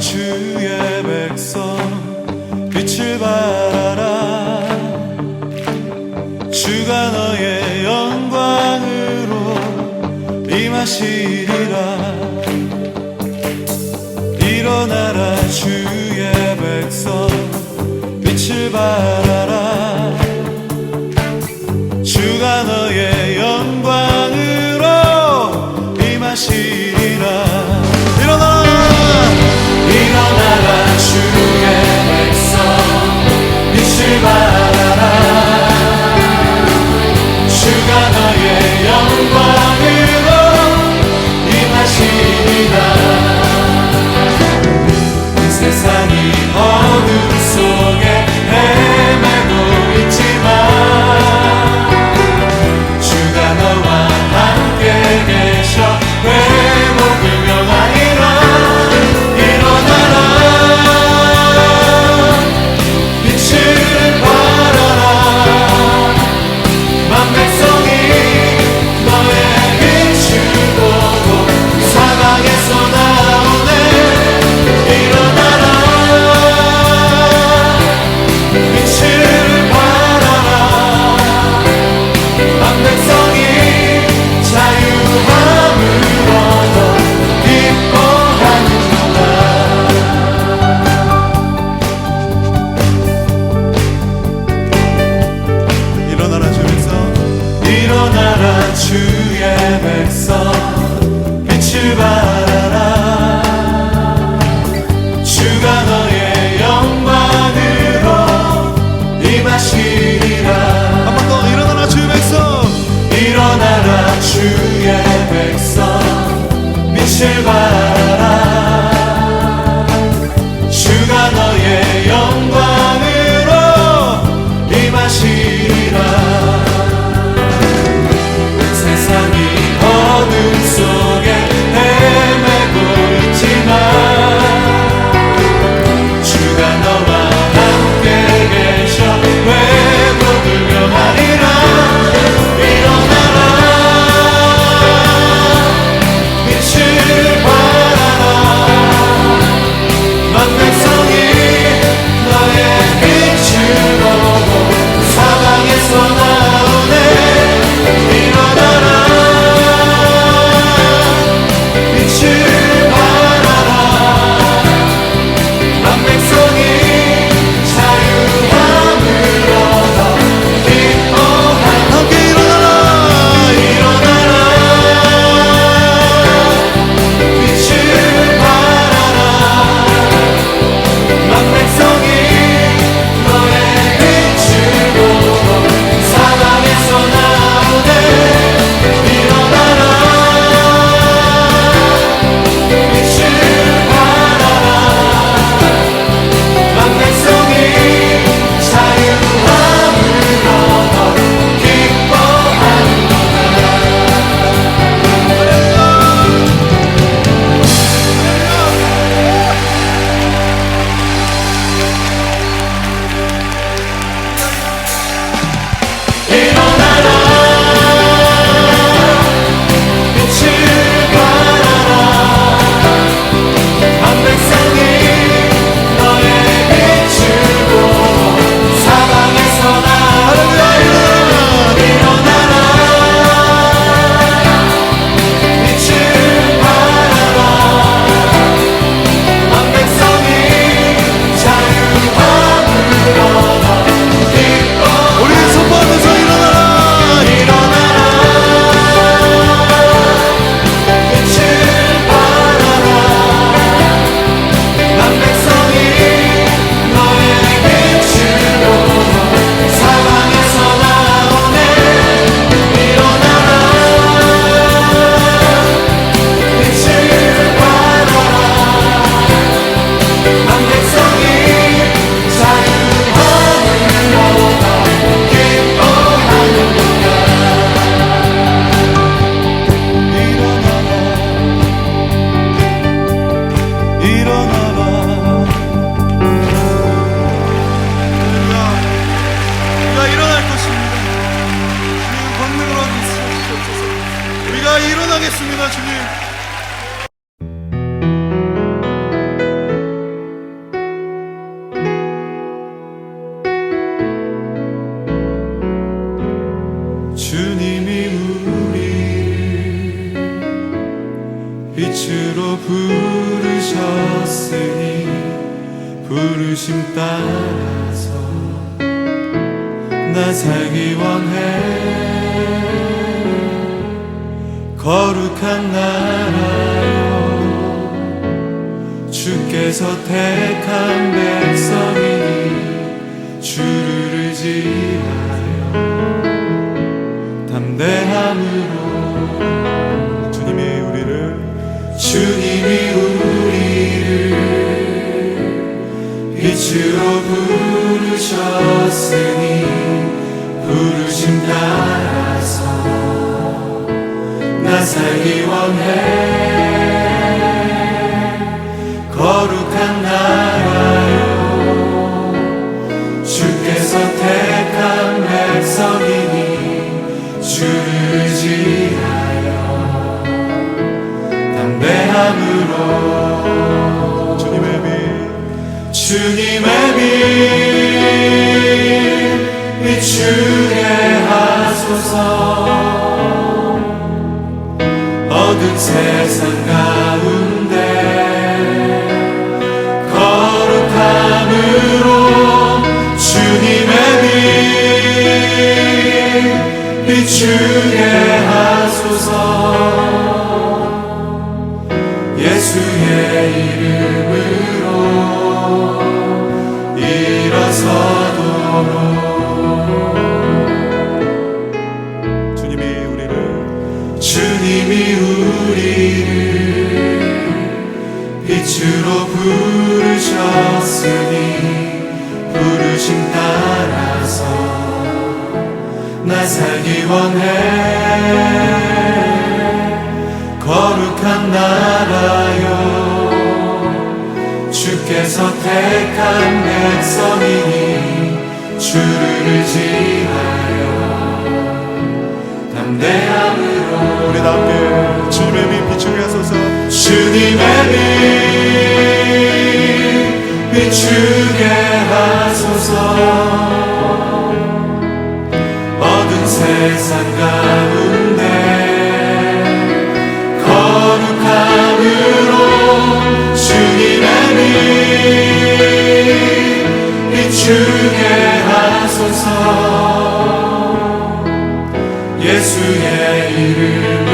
주의 백성 빛을 바라라. 주가 너의 영광으로 임하시리라. 일어나라 주의 백성 빛을 바라라. 주가 너의 영광으로 임하시리라. 빛을 받 주옵소서. 우리가 일어나겠습니다, 주님. 빛으로 부르셨으니 부르심 따라서 나 살기 원해 거룩한 나라요. 주께서 택한 백성이니 주를 의지하여 담대함으로 주님이 우리를 주님 담대함으로. 주님의 빛 주님의 빛 비추게 하소서. 어두운 세상 가운데 거룩함으로 주님의 빛 비추게 빛으로 부르셨으니 부르심 따라서 나 살기 원해 거룩한 나라요. 주께서 택한 백성이니 주를 의지하여 담대함으로 우리 다 함께 주님의 빛 비추게 하소서. 주님의 빛 비추게 하소서. 어두운 세상 가운데 예수의 이름.